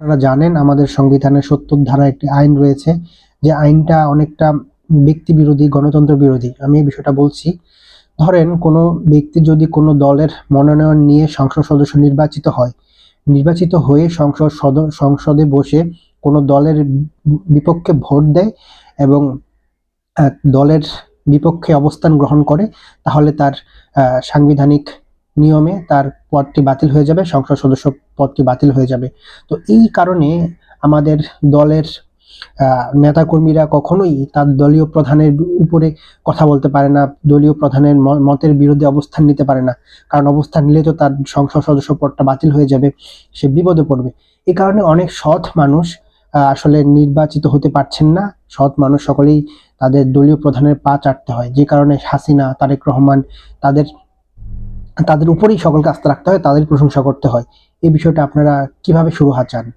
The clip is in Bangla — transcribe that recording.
আপনারা জানেন, আমাদের সংবিধানের সত্তর ধারা একটি আইন রয়েছে। যে আইনটা অনেকটা ব্যক্তি বিরোধী, গণতন্ত্র বিরোধী। আমি এই বিষয়টা বলছি। ধরেন, কোনো ব্যক্তি যদি কোনো দলের মনোনয়ন নিয়ে সংসদ সদস্য নির্বাচিত হয়, নির্বাচিত হয়ে সংসদ সদ- সংসদে বসে কোনো দলের বিপক্ষে ভোট দেয় এবং দলের বিপক্ষে অবস্থান গ্রহণ করে, তাহলে তার সাংবিধানিক নিয়মে তার পদটি বাতিল হয়ে যাবে, সংসদ সদস্য পদটি বাতিল হয়ে যাবে। তো এই কারণে আমাদের দলের নেতাকর্মীরা কখনোই তার দলীয় প্রধানের উপরে কথা বলতে পারে না, দলীয় প্রধানের মতের বিরুদ্ধে অবস্থান নিতে পারে না। কারণ অবস্থান নিলে তো তার সংসদ সদস্য পদটা বাতিল হয়ে যাবে, সে বিপদে পড়বে। এই কারণে অনেক সৎ মানুষ আসলে নির্বাচিত হতে পারছেন না। সৎ মানুষ সকলেই তাদের দলীয় প্রধানের পা চাটতে হয়। যে কারণে হাসিনা, তারেক রহমান তাদের তাদের উপরেই সকলকে আস্থা রাখতে হয় তাদের প্রশংসা করতে হয়। এই বিষয়টা আপনারা কীভাবে শুরু হাত চান?